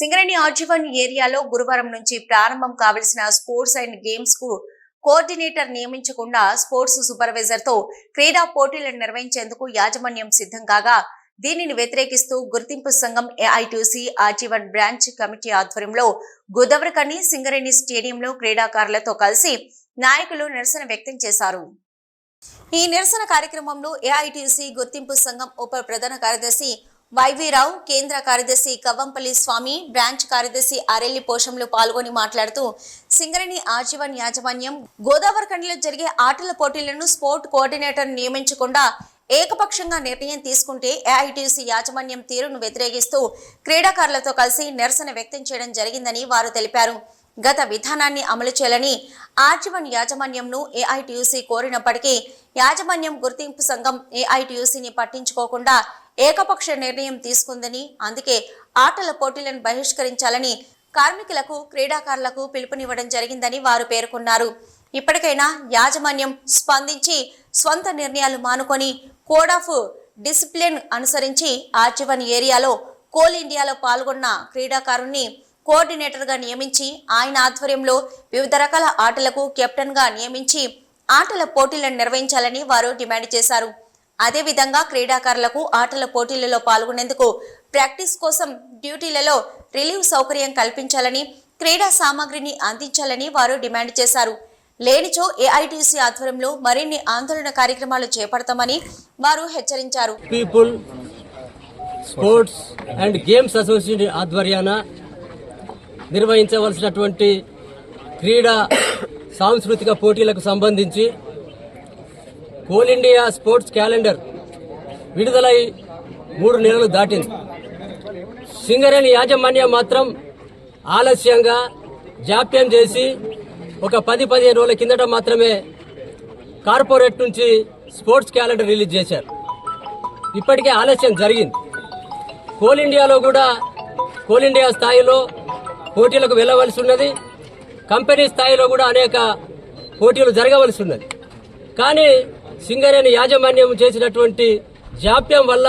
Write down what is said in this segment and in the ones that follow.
Singareni RG one ఏరియాలో గురువారం నుంచి ప్రారంభం కావలసిన స్పోర్ట్స్ అండ్ గేమ్స్కు కోఆర్డినేటర్ నియమించకుండా స్పోర్ట్స్ సూపర్వైజర్తో క్రీడా పోటీలను నిర్వహించేందుకు యాజమాన్యం సిద్ధం కాగా దీనిని వ్యతిరేకిస్తూ గుర్తింపు సంఘం ఏఐటీసీ ఆర్జీవన్ బ్రాంచ్ కమిటీ ఆధ్వర్యంలో గోదావరికని సింగరేణి స్టేడియంలో క్రీడాకారులతో కలిసి నాయకులు నిరసన వ్యక్తం చేశారు. ఈ నిరసన కార్యక్రమంలో ఏఐటీసీ గుర్తింపు సంఘం ఉప ప్రధాన కార్యదర్శి వైవీరావు కేంద్ర కార్యదర్శి కవ్వంపల్లి స్వామి బ్రాంచ్ కార్యదర్శి అరెల్లి పోషంలో పాల్గొని మాట్లాడుతూ సింగరేణి ఆజీవన్ యాజమాన్యం గోదావరిఖండ్లో జరిగే ఆటల పోటీలను స్పోర్ట్ కోఆర్డినేటర్ నియమించకుండా ఏకపక్షంగా నిర్ణయం తీసుకుంటే ఏఐటీసీ యాజమాన్యం తీరును వ్యతిరేకిస్తూ క్రీడాకారులతో కలిసి నిరసన వ్యక్తం చేయడం జరిగిందని వారు తెలిపారు. గత విధానాన్ని అమలు చేయాలని ఆర్జీవన్ యాజమాన్యంను ఏఐటీయూసీ కోరినప్పటికీ యాజమాన్యం గుర్తింపు సంఘం ఏఐటీయూసీని పట్టించుకోకుండా ఏకపక్ష నిర్ణయం తీసుకుందని అందుకే ఆటల పోటీలను బహిష్కరించాలని కార్మికులకు క్రీడాకారులకు పిలుపునివ్వడం జరిగిందని వారు పేర్కొన్నారు. ఇప్పటికైనా యాజమాన్యం స్పందించి స్వంత నిర్ణయాలు మానుకొని కోడ్ ఆఫ్ డిసిప్లిన్ అనుసరించి ఆర్జీవన్ ఏరియాలో కోల్ ఇండియాలో పాల్గొన్న క్రీడాకారుణ్ణి కోఆర్డినేటర్గా నియమించి ఆయన ఆధ్వర్యంలో వివిధ రకాల ఆటలకు కెప్టెన్గా నియమించి ఆటల పోటీలను నిర్వహించాలని వారు డిమాండ్ చేశారు. అదేవిధంగా క్రీడాకారులకు ఆటల పోటీలలో పాల్గొనేందుకు ప్రాక్టీస్ కోసం డ్యూటీలలో రిలీవ్ సౌకర్యం కల్పించాలని క్రీడా సామాగ్రిని అందించాలని వారు డిమాండ్ చేశారు. లేనిచో ఏఐటీసీ ఆధ్వర్యంలో మరిన్ని ఆందోళన కార్యక్రమాలు చేపడతామని వారు హెచ్చరించారు. People sports and games association ఆధ్వర్యాన నిర్వహించవలసినటువంటి క్రీడా సాంస్కృతిక పోటీలకు సంబంధించి కోల్ ఇండియా స్పోర్ట్స్ క్యాలెండర్ విడుదలై మూడు నెలలు దాటింది. సింగరేణి యాజమాన్యం మాత్రం ఆలస్యంగా జాప్యం చేసి ఒక పది పదిహేను రోజుల కిందట మాత్రమే కార్పొరేట్ నుంచి స్పోర్ట్స్ క్యాలెండర్ రిలీజ్ చేశారు. ఇప్పటికే ఆలస్యం జరిగింది. కోల్ ఇండియాలో కూడా కోల్ ఇండియా స్థాయిలో పోటీలకు వెళ్ళవలసి ఉన్నది. కంపెనీ స్థాయిలో కూడా అనేక పోటీలు జరగవలసి ఉన్నది. కానీ సింగరేణి యాజమాన్యం చేసినటువంటి జాప్యం వల్ల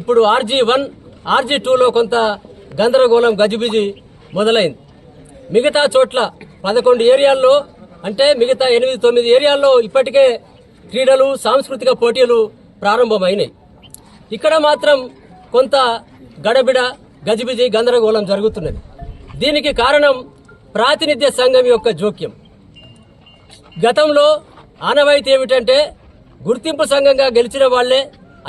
ఇప్పుడు ఆర్జీ వన్ ఆర్జీ టూలో కొంత గందరగోళం గజిబిజి మొదలైంది. మిగతా చోట్ల పదకొండు ఏరియాల్లో అంటే మిగతా ఎనిమిది తొమ్మిది ఏరియాల్లో ఇప్పటికే క్రీడలు సాంస్కృతిక పోటీలు ప్రారంభమైనాయి. ఇక్కడ మాత్రం కొంత గడబిడ గజిబిజి గందరగోళం జరుగుతున్నది. దీనికి కారణం ప్రాతినిధ్య సంఘం యొక్క జోక్యం. గతంలో ఆనవాయితీ ఏమిటంటే గుర్తింపు సంఘంగా గెలిచిన వాళ్ళే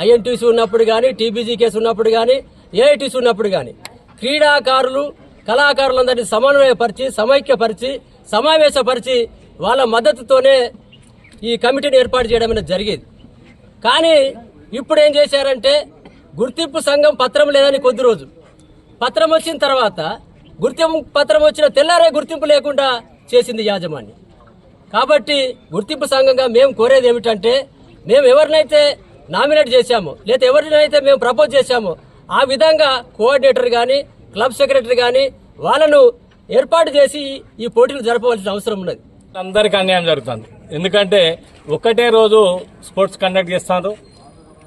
ఐఎన్టీసీ ఉన్నప్పుడు కానీ టీబీజీ కేసు ఉన్నప్పుడు కానీ ఏఐటీసీ ఉన్నప్పుడు కానీ క్రీడాకారులు కళాకారులందరినీ సమన్వయపరిచి సమైక్యపరిచి సమావేశపరిచి వాళ్ళ మద్దతుతోనే ఈ కమిటీని ఏర్పాటు చేయడం అనేది జరిగేది. కానీ ఇప్పుడు ఏం చేశారంటే గుర్తింపు సంఘం పత్రం లేదని కొద్ది రోజు పత్రం వచ్చిన తర్వాత గుర్తింపు పత్రం వచ్చిన తెల్లారే గుర్తింపు లేకుండా చేసింది యాజమాన్యం. కాబట్టి గుర్తింపు సంఘంగా మేము కోరేది ఏమిటంటే మేము ఎవరినైతే నామినేట్ చేశాము లేదా ఎవరినైతే మేము ప్రపోజ్ చేశాము ఆ విధంగా కోఆర్డినేటర్ కానీ క్లబ్ సెక్రటరీ కానీ వాళ్ళను ఏర్పాటు చేసి ఈ పోటీలు జరపవలసిన అవసరం ఉన్నది. అందరికి అన్యాయం జరుగుతుంది. ఎందుకంటే ఒకటే రోజు స్పోర్ట్స్ కండక్ట్ చేస్తారు.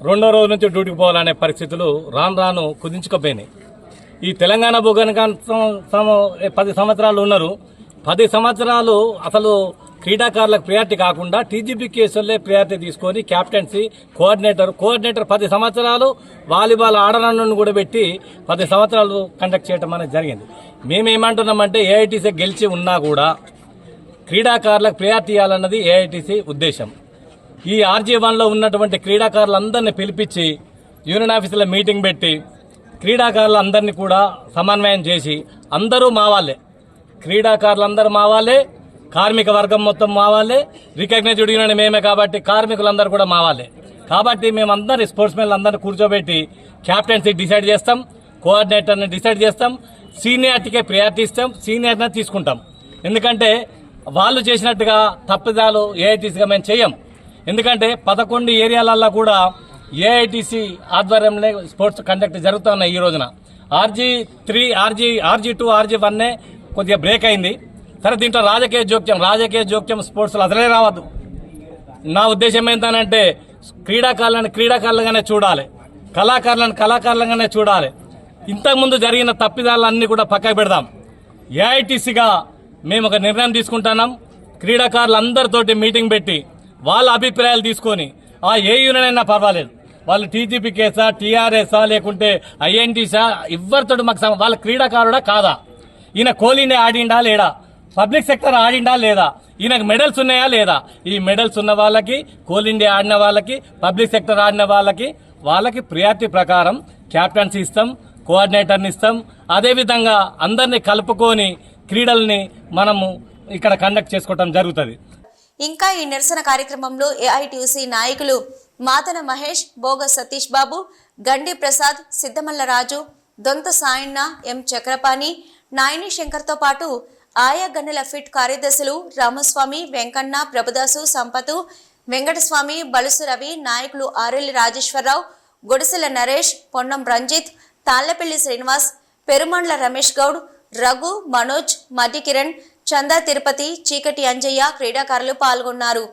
రెండో రోజు నుంచి డ్యూటీకి పోవాలనే పరిస్థితులు రాను రాను కుదించుకుపోయినాయి. ఈ తెలంగాణ భూగనకాంతం పది సంవత్సరాలు ఉన్నారు. పది సంవత్సరాలు అసలు క్రీడాకారులకు ప్రియారిటీ కాకుండా టీజీపీ కేసుల్లో ప్రియారిటీ తీసుకొని క్యాప్టెన్సీ కోఆర్డినేటర్ కోఆర్డినేటర్ పది సంవత్సరాలు వాలీబాల్ ఆడనన్ను కూడా పెట్టి పది సంవత్సరాలు కండక్ట్ చేయడం అనేది జరిగింది. మేమేమంటున్నామంటే ఏఐటీసీ గెలిచి ఉన్నా కూడా క్రీడాకారులకు ప్రియారిటీ ఇవ్వాలన్నది ఏఐటీసీ ఉద్దేశం. ఈ ఆర్జీ వన్లో ఉన్నటువంటి క్రీడాకారులందరినీ పిలిపించి యూనియన్ ఆఫీసులో మీటింగ్ పెట్టి క్రీడాకారులందరినీ కూడా సమన్వయం చేసి అందరూ మా వాళ్ళే. క్రీడాకారులందరూ మా వాళ్ళే. కార్మిక వర్గం మొత్తం మావాలే. వాళ్ళే రికగ్నైజ్డ్ యూనియన్ మేమే కాబట్టి కార్మికులందరూ కూడా మావాలే. కాబట్టి మేమందరి స్పోర్ట్స్ మెన్లు అందరినీ కూర్చోబెట్టి క్యాప్టెన్సీ డిసైడ్ చేస్తాం. కోఆర్డినేటర్ని డిసైడ్ చేస్తాం. సీనియారిటీకే ప్రయారిటీ ఇస్తాం. సీనియర్ని తీసుకుంటాం. ఎందుకంటే వాళ్ళు చేసినట్టుగా తప్పిదాలు ఏఐటీసీగా మేము చేయం. ఎందుకంటే పదకొండు ఏరియాలల్లో కూడా ఏఐటీసీ ఆధ్వర్యంలో స్పోర్ట్స్ కండక్ట్ జరుగుతున్నాయి ఈ రోజున. RG three RG RG two RG వన్నే కొద్దిగా బ్రేక్ అయింది. సరే దీంట్లో రాజకీయ జోక్యం రాజకీయ జోక్యం స్పోర్ట్స్లో అసలే రావద్దు. నా ఉద్దేశం ఏంటంటే క్రీడాకారులను క్రీడాకారులుగానే చూడాలి. కళాకారులను కళాకారులుగానే చూడాలి. ఇంతకుముందు జరిగిన తప్పిదాలన్నీ కూడా పక్కకు పెడదాం. ఏఐటీసీగా మేము ఒక నిర్ణయం తీసుకుంటున్నాం. క్రీడాకారులందరితోటి మీటింగ్ పెట్టి వాళ్ళ అభిప్రాయాలు తీసుకొని ఆ ఏ యూనియన్ అయినా పర్వాలేదు. వాళ్ళు టీజీపీ కేసా టీఆర్ఎస్ఆ లేకుంటే ఐఎన్టీసా ఎవరితో మాకు వాళ్ళ క్రీడాకారుడా కాదా? ఈయన కోహ్లీనే ఆడిండా లేడా? పబ్లిక్ సెక్టర్ ఆడిండా లేదా? ఈయనకు మెడల్స్ ఉన్నాయా లేదా? ఈ మెడల్స్ ఉన్న వాళ్ళకి కోల్ ఇండియా ఆడిన వాళ్ళకి పబ్లిక్ సెక్టర్ ఆడిన వాళ్ళకి వాళ్ళకి ప్రియారిటీ ప్రకారం క్యాప్టెన్సీ ఇస్తాం కోఆర్డినేటర్ని ఇస్తాం. అదేవిధంగా అందరినీ కలుపుకొని క్రీడల్ని మనము ఇక్కడ కండక్ట్ చేసుకోవటం జరుగుతుంది. ఇంకా ఈ నిరసన కార్యక్రమంలో ఏఐటీసీ నాయకులు మాతన మహేష్ భోగ సతీష్ బాబు గండి ప్రసాద్ సిద్ధమల్లరాజు దొంత సాయన్న ఎం చక్రపాణి నాయని శంకర్తో పాటు ఆయా గన్నెల ఫిట్ కార్యదర్శులు రామస్వామి వెంకన్న ప్రభుదాసు సంపతు వెంకటస్వామి బలుసు రవి నాయకులు ఆరెల్లి రాజేశ్వరరావు గుడిసెల నరేష్ పొన్నం రంజిత్ తాళ్ళపల్లి శ్రీనివాస్ పెరుమండ్ల రమేష్ గౌడ్ రఘు మనోజ్ మధ్య కిరణ్ చందా తిరుపతి చీకటి అంజయ్య క్రీడాకారులు పాల్గొన్నారు.